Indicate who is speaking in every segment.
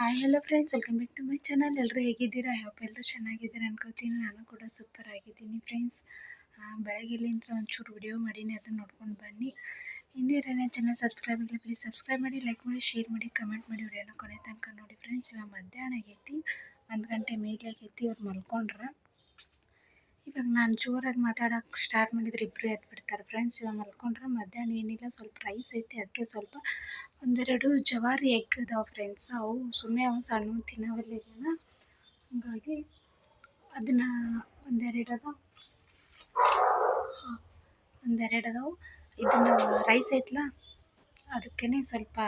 Speaker 1: Hi hello friends welcome back to my channel ಎಲ್ಲರೂ ಹೇಗಿದ್ದೀರಾ? ಯಾವಪ್ಪ ಎಲ್ಲರೂ ಚೆನ್ನಾಗಿದ್ದೀರಾ. ಅನ್ಕೋತೀನಿ ನಾನು ಕೂಡ ಸೂಪರ್ ಆಗಿದ್ದೀನಿ ಫ್ರೆಂಡ್ಸ್ ಬೆಳಗ್ಗೆಲಿಂದ ಒಂಚೂರು ವಿಡಿಯೋ ಮಾಡೀನಿ. ಅದನ್ನ ನೋಡ್ಕೊಂಡು ಬನ್ನಿ. ಇನ್ನೂ ಯಾರನ್ನ ಚಾನಲ್ ಸಬ್ಸ್ಕ್ರೈಬ್ ಆಗಲಿ ಪ್ಲೀಸ್ ಸಬ್ಸ್ಕ್ರೈಬ್ ಮಾಡಿ ಲೈಕ್ ಮಾಡಿ ಶೇರ್ ಮಾಡಿ ಕಮೆಂಟ್ ಮಾಡಿ. ವಿಡಿಯೋನ ಕೊನೆ ತನಕ ನೋಡಿ ಫ್ರೆಂಡ್ಸ್ ಇವಾಗ ಮಧ್ಯಾಹ್ನ ಆಗೈತಿ. ಒಂದು ಗಂಟೆ ಮೇಲೆ ಆಗೈತಿ. ಅವ್ರು ಮಲ್ಕೊಂಡ್ರೆ. ಇವಾಗ ನಾನು ಜೋರಾಗಿ ಮಾತಾಡೋಕೆ ಸ್ಟಾರ್ಟ್ ಮಾಡಿದ್ರೆ ಇಬ್ಬರು ಎದ್ಬಿಡ್ತಾರೆ. ಫ್ರೆಂಡ್ಸ್ ಇವಾಗ ಮಲ್ಕೊಂಡ್ರೆ ಮಧ್ಯಾಹ್ನ ಏನಿಲ್ಲ, ಸ್ವಲ್ಪ ರೈಸ್ ಐತೆ ಅದಕ್ಕೆ ಸ್ವಲ್ಪ ಒಂದೆರಡು ಜವಾರಿ ಎಗ್ ಅದಾವೆ ಫ್ರೆಂಡ್ಸ್ ಅವು ಸುಮ್ಮನೆ ಅವು ಸಣ್ಣ ತಿನ್ನೋವಲ್ಲಿನ ಹಾಗಾಗಿ ಅದನ್ನು ಒಂದೆರಡು ಅದಾವೆ. ಒಂದೆರಡು ಅದಾವೆ. ಇದನ್ನು ರೈಸ್ ಐತಲ್ಲ ಅದಕ್ಕೇ ಸ್ವಲ್ಪ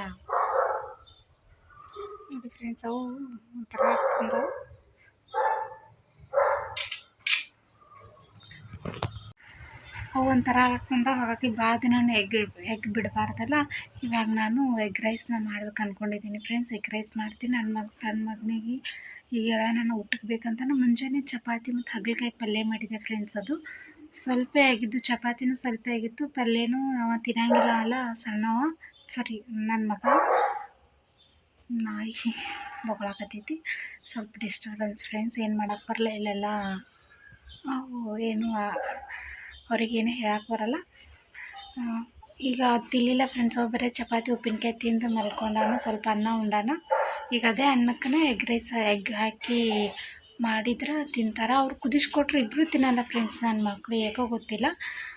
Speaker 1: ನೋಡಿ ಫ್ರೆಂಡ್ಸ್ ಅವು ಒಂಥರ ಹಾಕ್ಕೊಂಡವು ಅವು ಒಂಥರ ಹಾಕ್ಕೊಂಡು ಹಾಗಾಗಿ ಭಾಳ ದಿನ ಎಗ್ ಎಗ್ ಬಿಡಬಾರ್ದಲ್ಲ. ಇವಾಗ ನಾನು ಎಗ್ ರೈಸ್ನ ಮಾಡ್ಬೇಕು ಅಂದ್ಕೊಂಡಿದ್ದೀನಿ ಫ್ರೆಂಡ್ಸ್ ಎಗ್ ರೈಸ್ ಮಾಡ್ತೀನಿ. ನನ್ನ ಮಗ ಸಣ್ಣ ಮಗನಿಗೆ ಈಗ ನಾನು ಊಟಕ್ಕೆ ಬೇಕಂತ ಮುಂಜಾನೆ ಚಪಾತಿ ಮತ್ತು ಹಗಲಕಾಯಿ ಪಲ್ಯ ಮಾಡಿದೆ ಫ್ರೆಂಡ್ಸ್ ಅದು. ಸ್ವಲ್ಪ ಆಗಿದ್ದು ಚಪಾತಿನೂ ಸ್ವಲ್ಪ ಆಗಿತ್ತು. ಪಲ್ಯನೂ ಅವ ತಿನ್ನಂಗಿಲ್ಲ ಅಲ್ಲ ಸಣ್ಣವ. ಸಾರಿ ನನ್ನ ಮಗ. ನಾಯಿ ಬೊಗಳಾಕತ್ತೈತಿ. ಸ್ವಲ್ಪ ಡಿಸ್ಟರ್ಬೆನ್ಸ್ ಫ್ರೆಂಡ್ಸ್ ಏನು ಮಾಡೋಕ್ಕೆ ಬರಲ್ಲ ಇಲ್ಲೆಲ್ಲ. ಅವು ಏನು ಅವ್ರಿಗೇನು ಹೇಳಕ್ಕೆ ಬರಲ್ಲ. ಈಗ ತಿಲ್ಲಿಲ್ಲ ಫ್ರೆಂಡ್ಸ್ ಒಬ್ಬರೆ ಬರೀ ಚಪಾತಿ, ಉಪ್ಪಿನಕಾಯಿ ತಿಂದು ಮಲ್ಕೊಂಡಾನ, ಸ್ವಲ್ಪ ಅನ್ನ ಉಂಡಾನ. ಈಗ ಅದೇ ಅನ್ನಕ್ಕೇ ಎಗ್ ರೈಸ್ ಎಗ್ ಹಾಕಿ ಮಾಡಿದ್ರೆ ತಿಂತಾರೆ. ಅವ್ರು ಕುದಿಸ್ಕೊಟ್ರೆ ಇಬ್ಬರೂ ತಿನ್ನಲ್ಲ ಫ್ರೆಂಡ್ಸ್ ನನ್ನ ಮಕ್ಕಳು ಯಾಕೋ ಗೊತ್ತಿಲ್ಲ.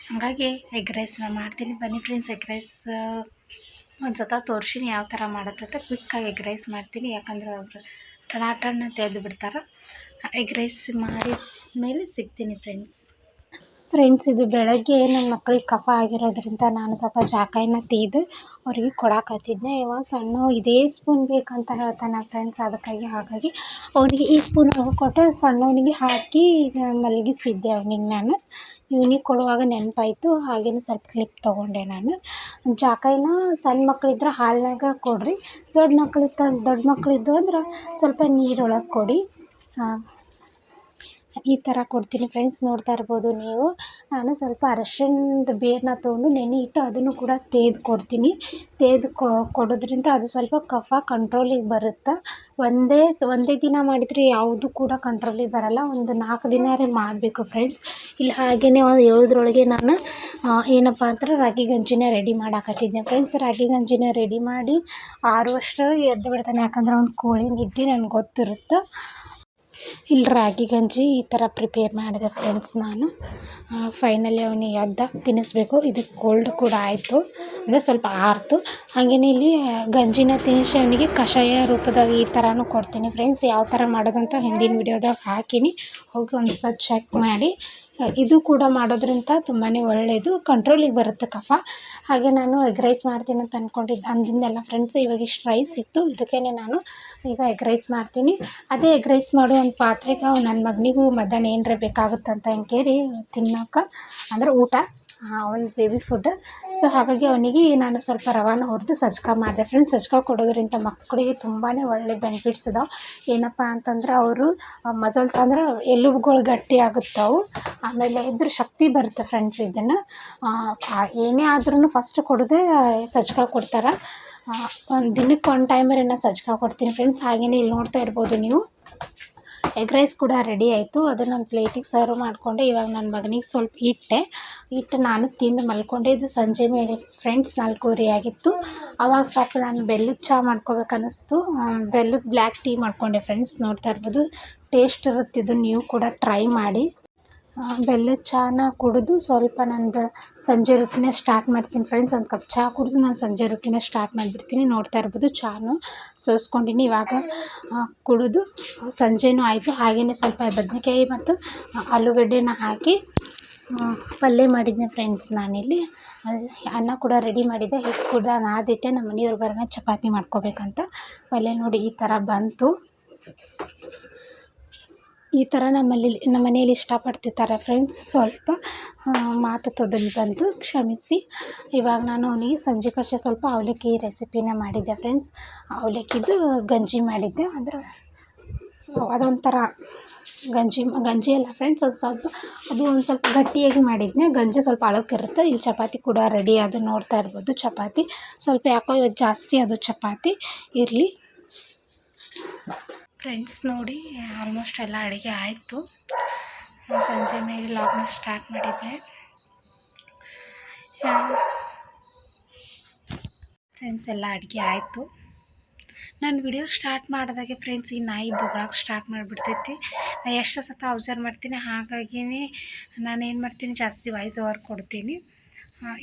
Speaker 1: ಹಾಗಾಗಿ ಎಗ್ ರೈಸ್ನ ಮಾಡ್ತೀನಿ. ಬನ್ನಿ ಫ್ರೆಂಡ್ಸ್ ಎಗ್ ರೈಸ್ ಒಂದು ಸತ ತೋರ್ಸಿನಿ ಯಾವ ಥರ ಮಾಡುತ್ತೆ ಕ್ವಿಕ್ಕಾಗಿ ಎಗ್ ರೈಸ್ ಮಾಡ್ತೀನಿ. ಯಾಕಂದ್ರೆ ಅವರು ಟಣ್ಣ ತೆಗೆದು ಬಿಡ್ತಾರೆ. ಎಗ್ ರೈಸ್ ಮಾಡಿದ ಮೇಲೆ ಸಿಗ್ತೀನಿ ಫ್ರೆಂಡ್ಸ್ ಫ್ರೆಂಡ್ಸ್ ಇದು ಬೆಳಗ್ಗೆ ನನ್ನ ಮಕ್ಳಿಗೆ ಕಫ ಆಗಿರೋದ್ರಿಂದ ನಾನು ಸ್ವಲ್ಪ ಜಾಕಾಯಿನ ತೆಗೆದು ಅವರಿಗೆ ಕೊಡಾಕತ್ತಿದ್ದೆ ಇವಾಗ ಸಣ್ಣ ಇದೇ ಸ್ಪೂನ್ ಬೇಕಂತ ಹೇಳ್ತಾನೆ ಫ್ರೆಂಡ್ಸ್ ಅದಕ್ಕಾಗಿ ಹಾಗಾಗಿ ಅವನಿಗೆ ಈ ಸ್ಪೂನ್ ಕೊಟ್ಟು ಸಣ್ಣವನಿಗೆ ಹಾಕಿ ಮಲಗಿಸಿದ್ದೆ ಅವನಿಗೆ ನಾನು. ಇವನಿಗೆ ಕೊಡುವಾಗ ನೆನಪಾಯಿತು ಹಾಗೇ ಸ್ವಲ್ಪ ಕ್ಲಿಪ್ ತೊಗೊಂಡೆ ನಾನು. ಜಾಕಾಯಿನ ಸಣ್ಣ ಮಕ್ಕಳಿದ್ರೆ ಹಾಲಿನಾಗ ಕೊಡ್ರಿ ದೊಡ್ಡ ಮಕ್ಕಳಿತ್ತ ದೊಡ್ಡ ಮಕ್ಕಳಿದ್ದು ಅಂದ್ರೆ ಸ್ವಲ್ಪ ನೀರೊಳಗೆ ಕೊಡಿ. ಈ ಥರ ಕೊಡ್ತೀನಿ ಫ್ರೆಂಡ್ಸ್ ನೋಡ್ತಾ ಇರ್ಬೋದು ನೀವು. ನಾನು ಸ್ವಲ್ಪ ಅರಶಿಣದ ಬೇರನ್ನ ತೊಗೊಂಡು ನೆನೆ ಇಟ್ಟು ಅದನ್ನು ಕೂಡ ತೇದು ಕೊಡ್ತೀನಿ. ತೇದು ಕೊಡೋದ್ರಿಂದ ಅದು ಸ್ವಲ್ಪ ಕಫ ಕಂಟ್ರೋಲಿಗೆ ಬರುತ್ತೆ? ಒಂದೇ ಒಂದೇ ದಿನ ಮಾಡಿದರೆ ಯಾವುದು ಕೂಡ ಕಂಟ್ರೋಲಿಗೆ ಬರಲ್ಲ. ಒಂದು ನಾಲ್ಕು ದಿನಾರೇ ಮಾಡಬೇಕು ಫ್ರೆಂಡ್ಸ್ ಇಲ್ಲ ಹಾಗೆಯೇ ಒಂದು ಏಳದ್ರೊಳಗೆ ನಾನು ಏನಪ್ಪ ಅಂದ್ರೆ ರಾಗಿ ಗಂಜಿನ ರೆಡಿ ಮಾಡಾಕತ್ತಿದ್ದೆ. ಫ್ರೆಂಡ್ಸ್ ರಾಗಿ ಗಂಜಿನ ರೆಡಿ ಮಾಡಿ ಆರು ವರ್ಷ ಎದ್ದು ಬಿಡ್ತಾನೆ. ಯಾಕಂದ್ರೆ ಒಂದು ಕೋಳಿ ನಿದ್ದೆ ನನಗೆ ಗೊತ್ತಿರುತ್ತೆ. ಇಲ್ಲಿ ರಾಗಿ, ಗಂಜಿ ಈ ಥರ ಪ್ರಿಪೇರ್ ಮಾಡಿದೆ ಫ್ರೆಂಡ್ಸ್ ನಾನು. ಫೈನಲಿ ಅವನಿಗೆ ಅದ್ದ ತಿನ್ನಿಸ್ಬೇಕು. ಇದು ಕೋಲ್ಡ್ ಕೂಡ ಆಯಿತು. ಅಂದರೆ ಸ್ವಲ್ಪ ಆರಿತು. ಹಾಗೆಯೇ ಇಲ್ಲಿ ಗಂಜಿನ ತಿನ್ನಿಸಿ ಅವನಿಗೆ ಕಷಾಯ ರೂಪದಾಗ ಈ ಥರನೂ ಕೊಡ್ತೀನಿ ಫ್ರೆಂಡ್ಸ್ ಯಾವ ಥರ ಮಾಡೋದಂತ ಹಿಂದಿನ ವಿಡಿಯೋದಾಗ ಹಾಕೀನಿ. ಹೋಗಿ ಒಂದು ಸಲ ಚೆಕ್ ಮಾಡಿ. ಇದು ಕೂಡ ಮಾಡೋದ್ರಿಂದ ತುಂಬಾ ಒಳ್ಳೆಯದು ಕಂಟ್ರೋಲಿಗೆ ಬರುತ್ತೆ ಕಫ. ಹಾಗೆ ನಾನು ಎಗ್ ರೈಸ್ ಮಾಡ್ತೀನಿ ಅಂತ ಅಂದ್ಕೊಂಡಿದ್ದೆ ಅಂದಿಂದೆಲ್ಲ ಫ್ರೆಂಡ್ಸ್ ಇವಾಗ ಇಷ್ಟು ರೈಸ್ ಇತ್ತು. ಇದಕ್ಕೇ ನಾನು ಈಗ ಎಗ್ ರೈಸ್ ಮಾಡ್ತೀನಿ. ಅದೇ ಎಗ್ ರೈಸ್ ಮಾಡೋ ಒಂದು ಪಾತ್ರೆಗೆ ನನ್ನ ಮಗನಿಗೂ ಮಧ್ಯಾಹ್ನ ಅಂತ ಬೇಕಾಗುತ್ತಂತ ಕೇರಿ ತಿನ್ನೋಕೆ, ಅಂದ್ರೆ ಊಟ ಒಂದು ಬೇಬಿ ಫುಡ್ ಸೊ ಹಾಗಾಗಿ ಅವನಿಗೆ ನಾನು ಸ್ವಲ್ಪ ರವಾನ ಹೊರ್ದು ಸಜ್ಕ ಮಾಡಿದೆ. ಫ್ರೆಂಡ್ಸ್ ಸಜ್ಕ ಕೊಡೋದ್ರಿಂದ ಮಕ್ಕಳಿಗೆ ತುಂಬಾ ಒಳ್ಳೆ ಬೆನಿಫಿಟ್ಸ್ ಇದಾವೆ. ಏನಪ್ಪ ಅಂತಂದ್ರೆ ಅವರು ಮಸಲ್ಸ್ ಅಂದ್ರೆ ಎಲುಬುಗಳು ಗಟ್ಟಿ ಆಗುತ್ತವೆ. ಆಮೇಲೆ ಇದ್ರ ಶಕ್ತಿ ಬರುತ್ತೆ ಫ್ರೆಂಡ್ಸ್ ಇದನ್ನು. ಏನೇ ಆದ್ರೂ ಫಸ್ಟ್ ಕೊಡೋದೇ ಸಜ್ಕ ಕೊಡ್ತಾರೆ. ಒಂದು ದಿನಕ್ಕೆ ಒಂದು ಟೈಮರ್ ನಾನು ಸಜ್ಜಕ ಕೊಡ್ತೀನಿ ಫ್ರೆಂಡ್ಸ್ ಹಾಗೇನೆ ಇಲ್ಲಿ ನೋಡ್ತಾ ಇರ್ಬೋದು ನೀವು. ಎಗ್ ರೈಸ್ ಕೂಡ ರೆಡಿ ಆಯಿತು. ಅದನ್ನು ಒಂದು ಪ್ಲೇಟಿಗೆ ಸರ್ವ್ ಮಾಡಿಕೊಂಡೆ. ಇವಾಗ ನನ್ನ ಮಗನಿಗೆ ಸ್ವಲ್ಪ ಇಟ್ಟೆ ಇಟ್ಟು ನಾನು ತಿಂದು ಮಲ್ಕೊಂಡೆ. ಇದು ಸಂಜೆ ಮೇಲೆ ಫ್ರೆಂಡ್ಸ್ ನಾಲ್ಕೂವರೆ ಆಗಿತ್ತು. ಅವಾಗ ಸ್ವಲ್ಪ ನಾನು ಬೆಲ್ಲದ ಚಹಾ ಮಾಡ್ಕೋಬೇಕನ್ನಿಸ್ತು. ಬೆಲ್ಲದ ಬ್ಲ್ಯಾಕ್ ಟೀ ಮಾಡಿಕೊಂಡೆ ಫ್ರೆಂಡ್ಸ್ ನೋಡ್ತಾ ಇರ್ಬೋದು. ಟೇಸ್ಟ್ ಇರುತ್ತೆ, ಇದು ನೀವು ಕೂಡ ಟ್ರೈ ಮಾಡಿ. ಬೆಲ್ಲದ ಚಹಾನ ಕುಡಿದು ಸ್ವಲ್ಪ ನಂದು ಸಂಜೆ ರೊಟ್ಟಿನ ಸ್ಟಾರ್ಟ್ ಮಾಡ್ತೀನಿ ಫ್ರೆಂಡ್ಸ್ ಒಂದು ಕಪ್ ಚಹಾ ಕುಡಿದು ನಾನು ಸಂಜೆ ರೊಟ್ಟಿನ ಸ್ಟಾರ್ಟ್ ಮಾಡಿಬಿಡ್ತೀನಿ. ನೋಡ್ತಾ ಇರ್ಬೋದು ಚಹಾನು ಸೋಸ್ಕೊಂಡಿನಿ ಇವಾಗ. ಕುಡಿದು ಸಂಜೆನೂ ಆಯಿತು. ಹಾಗೆಯೇ ಸ್ವಲ್ಪ ಬದನೆಕಾಯಿ ಮತ್ತು ಆಲೂಗಡ್ಡೆನ ಹಾಕಿ ಪಲ್ಯ ಮಾಡಿದ್ದೆ ಫ್ರೆಂಡ್ಸ್ ನಾನಿಲ್ಲಿ. ಅನ್ನ ಕೂಡ ರೆಡಿ ಮಾಡಿದ್ದೆ. ಹಿಟ್ಟು ಕೂಡ ನಾದಿಟ್ಟೆ ನಮ್ಮ ಮನೆಯವ್ರು ಬರೋಣ ಚಪಾತಿ ಮಾಡ್ಕೋಬೇಕಂತ. ಪಲ್ಯ ನೋಡಿ ಈ ಥರ ಬಂತು. ಈ ಥರ ನಮ್ಮಲ್ಲಿ ನಮ್ಮ ಮನೆಯಲ್ಲಿ ಇಷ್ಟಪಡ್ತಿರ್ತಾರೆ ಫ್ರೆಂಡ್ಸ್ ಸ್ವಲ್ಪ ಮಾತು ತೊದಲು ಬಂತು ಕ್ಷಮಿಸಿ. ಇವಾಗ ನಾನು ಅವನಿಗೆ ಸಂಜೆ ಕಡೆ ಸ್ವಲ್ಪ ಅವಲಕ್ಕಿ ರೆಸಿಪಿನ ಮಾಡಿದ್ದೆ ಫ್ರೆಂಡ್ಸ್ ಅವಲಕ್ಕಿದು ಗಂಜಿ ಮಾಡಿದ್ದೆ. ಅಂದರೆ ಅದೊಂಥರ ಗಂಜಿ ಗಂಜಿ ಅಲ್ಲ ಫ್ರೆಂಡ್ಸ್ ಒಂದು ಸ್ವಲ್ಪ, ಅದು ಒಂದು ಸ್ವಲ್ಪ ಗಟ್ಟಿಯಾಗಿ ಮಾಡಿದ್ನೆ. ಗಂಜಿ ಸ್ವಲ್ಪ ಅಳಕ್ಕಿರುತ್ತೆ ಇಲ್ಲಿ ಚಪಾತಿ ಕೂಡ ರೆಡಿ ಅದು ನೋಡ್ತಾ ಇರ್ಬೋದು. ಚಪಾತಿ ಸ್ವಲ್ಪ ಯಾಕೋ ಇವತ್ತು ಜಾಸ್ತಿ ಅದು ಚಪಾತಿ. ಇರಲಿ. ಫ್ರೆಂಡ್ಸ್ ನೋಡಿ ಆಲ್ಮೋಸ್ಟ್ ಎಲ್ಲ ಅಡುಗೆ ಆಯಿತು. ಸಂಜೆ ಮೇಲೆ ಲಾಗ್ನ ಸ್ಟಾರ್ಟ್ ಮಾಡಿದ್ದೆ. ಫ್ರೆಂಡ್ಸ್ ಎಲ್ಲ ಅಡುಗೆ ಆಯಿತು. ನಾನು ವಿಡಿಯೋ ಸ್ಟಾರ್ಟ್ ಮಾಡಿದಾಗೆ ಫ್ರೆಂಡ್ಸ್ ಈ ನಾಯಿ ಬೊಗಳಕ್ಕೆ ಸ್ಟಾರ್ಟ್ ಮಾಡಿಬಿಡ್ತೈತಿ. ನಾನು ಎಷ್ಟು ಸತ ಅಬ್ಸರ್ವ್ ಮಾಡ್ತೀನಿ, ಹಾಗಾಗಿನೇ ನಾನು ಏನು ಮಾಡ್ತೀನಿ, ಜಾಸ್ತಿ ವಾಯ್ಸ್ ಓವರ್ ಕೊಡ್ತೀನಿ.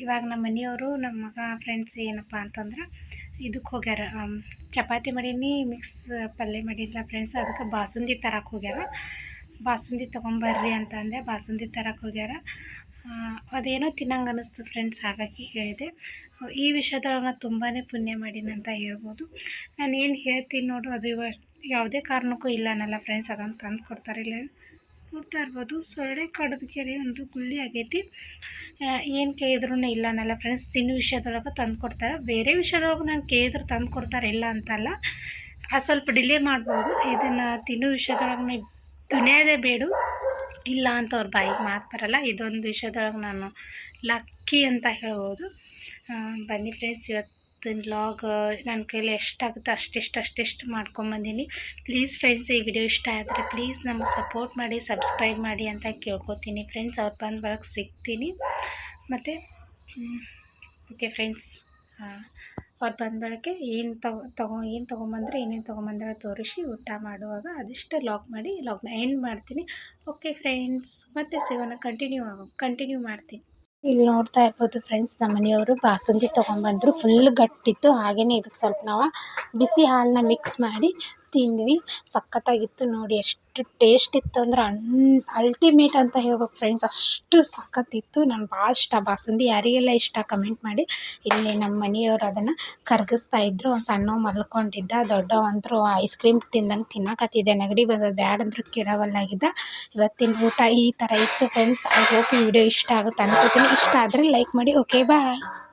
Speaker 1: ಇವಾಗ ನಮ್ಮ ಮನೆಯವರು ನಮ್ಮ ಮಗ ಫ್ರೆಂಡ್ಸ್ ಏನಪ್ಪ ಅಂತಂದ್ರೆ ಇದಕ್ಕೆ ಹೋಗ್ಯಾರ ಚಪಾತಿ ಮಾಡೀನಿ ಮಿಕ್ಸ್ ಪಲ್ಯ ಮಾಡಿಲ್ಲ ಫ್ರೆಂಡ್ಸ್ ಅದಕ್ಕೆ ಬಾಸುಂದಿ ತರಕ್ಕೆ ಹೋಗ್ಯಾರ. ಬಾಸುಂದಿ ತೊಗೊಂಬರ್ರಿ ಅಂತ ಅಂದೆ, ಬಾಸುಂದಿ ತರಕ್ಕೆ ಹೋಗ್ಯಾರ. ಅದೇನೋ ತಿನ್ನಂಗೆ ಅನ್ನಿಸ್ತು ಫ್ರೆಂಡ್ಸ್ ಹಾಗಾಗಿ ಹೇಳಿದೆ. ಈ ವಿಷಯದೊಳಗೆ ತುಂಬಾ ಪುಣ್ಯ ಮಾಡೀನಿ ಅಂತ ಹೇಳ್ಬೋದು. ನಾನು ಏನು ಹೇಳ್ತೀನಿ ನೋಡು, ಅದು ಇವಾಗ ಯಾವುದೇ ಕಾರಣಕ್ಕೂ ಇಲ್ಲ ಅನ್ನಲ್ಲ ಫ್ರೆಂಡ್ಸ್ ಅದನ್ನು ತಂದು ಕೊಡ್ತಾರೆ ಇಲ್ಲ ನೋಡ್ತಾ ಇರ್ಬೋದು. ಸೊಳ್ಳೆ ಕಡದ ಕೆರೆ ಒಂದು ಗುಳ್ಳಿ ಆಗೈತಿ. ಏನು ಕೇಳಿದ್ರು ಇಲ್ಲ ಅನ್ನಲ್ಲ ಫ್ರೆಂಡ್ಸ್ ತಿನ್ನು ವಿಷಯದೊಳಗೆ ತಂದು ಕೊಡ್ತಾರೆ. ಬೇರೆ ವಿಷಯದೊಳಗೆ ನಾನು ಕೇಳಿದ್ರು ತಂದು ಕೊಡ್ತಾರೆ, ಇಲ್ಲ ಅಂತಲ್ಲ. ಅದು ಸ್ವಲ್ಪ ಡಿಲೇ ಮಾಡ್ಬೋದು. ಇದನ್ನು ತಿನ್ನು ವಿಷಯದೊಳಗೆ ದುನಿಯಾದೇ ಬೇಡು. ಇಲ್ಲ ಅಂತ ಅವ್ರ ಬಾಯಿಗೆ ಮಾತು ಬರಲ್ಲ. ಇದೊಂದು ವಿಷಯದೊಳಗೆ ನಾನು ಲಕ್ಕಿ ಅಂತ ಹೇಳ್ಬೋದು. ಬನ್ನಿ ಫ್ರೆಂಡ್ಸ್ ಇವತ್ತಿನ ಲಾಗ್ ನನ್ನ ಕೈಲಿ ಎಷ್ಟಾಗುತ್ತೆ ಅಷ್ಟಿಷ್ಟು ಅಷ್ಟಿಷ್ಟು ಮಾಡ್ಕೊಂಬಂದೀನಿ ಪ್ಲೀಸ್ ಫ್ರೆಂಡ್ಸ್ ಈ ವಿಡಿಯೋ ಇಷ್ಟ ಆದರೆ ಪ್ಲೀಸ್ ನಮಗೆ ಸಪೋರ್ಟ್ ಮಾಡಿ ಸಬ್ಸ್ಕ್ರೈಬ್ ಮಾಡಿ ಅಂತ ಕೇಳ್ಕೊತೀನಿ. ಫ್ರೆಂಡ್ಸ್ ಅವ್ರು ಬಂದು ಬರೋಕ್ಕೆ ಸಿಗ್ತೀನಿ. ಮತ್ತು ಓಕೆ ಫ್ರೆಂಡ್ಸ್ ಅವ್ರು ಬಂದ ಬೆಳಗ್ಗೆ ಏನು ತಗೊ ತಗೊ, ಏನು ತೊಗೊಂಬಂದ್ರೆ, ಏನೇನು ತೊಗೊಂಬಂದ್ರೆ ತೋರಿಸಿ ಊಟ ಮಾಡುವಾಗ ಅದಿಷ್ಟು ಲಾಕ್ ಮಾಡಿ ಲಾಗ್ನ ಎಂಡ್ ಮಾಡ್ತೀನಿ. ಓಕೆ ಫ್ರೆಂಡ್ಸ್ ಮತ್ತೆ ಸಿಗೋಣ ಕಂಟಿನ್ಯೂ ಆಗೋ ಕಂಟಿನ್ಯೂ ಮಾಡ್ತೀನಿ. ಇಲ್ಲಿ ನೋಡ್ತಾ ಇರಬಹುದು ಫ್ರೆಂಡ್ಸ್ ನಮ್ಮ ಮನೆಯವರು ಬಾಸುಂದಿ ತೊಗೊಂಬಂದರು ಫುಲ್ ಗಟ್ಟಿತ್ತು. ಹಾಗೆಯೇ ಇದಕ್ಕೆ ಸ್ವಲ್ಪ ನಾವು ಬಿಸಿ ಹಾಲನ್ನ ಮಿಕ್ಸ್ ಮಾಡಿ ತಿಂದ್ವಿ. ಸಖತ್ತಾಗಿತ್ತು ನೋಡಿ, ಎಷ್ಟು ಟೇಸ್ಟ್ ಇತ್ತು ಅಂದ್ರೆ ಅನ್ ಅಲ್ಟಿಮೇಟ್ ಅಂತ ಹೇಳ್ಬೇಕು ಫ್ರೆಂಡ್ಸ್ ಅಷ್ಟು ಸಖತ್ತಿತ್ತು. ನಂಗೆ ಭಾಳ ಇಷ್ಟ. ಬಾಸುಂದಿ ಯಾರಿಗೆಲ್ಲ ಇಷ್ಟ ಕಮೆಂಟ್ ಮಾಡಿ. ಇಲ್ಲಿ ನಮ್ಮ ಮನೆಯವರು ಅದನ್ನು ಕರಗಿಸ್ತಾ ಇದ್ರು. ಒಂದು ಸಣ್ಣ ಮಲ್ಕೊಂಡಿದ್ದ. ದೊಡ್ಡವಂತರು ಐಸ್ ಕ್ರೀಮ್ ತಿಂದಂಗೆ ತಿನ್ನಕತ್ತಿದ್ದೆ. ನೆಗಡಿ ಬಂದದ್ದು ಬ್ಯಾಡ್ ಅಂದ್ರೆ ಕೆಡವಲ್ಲಾಗಿದ್ದ. ಇವತ್ತಿನ ಊಟ ಈ ಥರ ಇತ್ತು ಫ್ರೆಂಡ್ಸ್ ಐ ಹೋಪ್ ಈ ವಿಡಿಯೋ ಇಷ್ಟ ಆಗುತ್ತೆ ಅನ್ಕೋತೀನಿ. ಇಷ್ಟ ಆದರೆ ಲೈಕ್ ಮಾಡಿ. Okay bye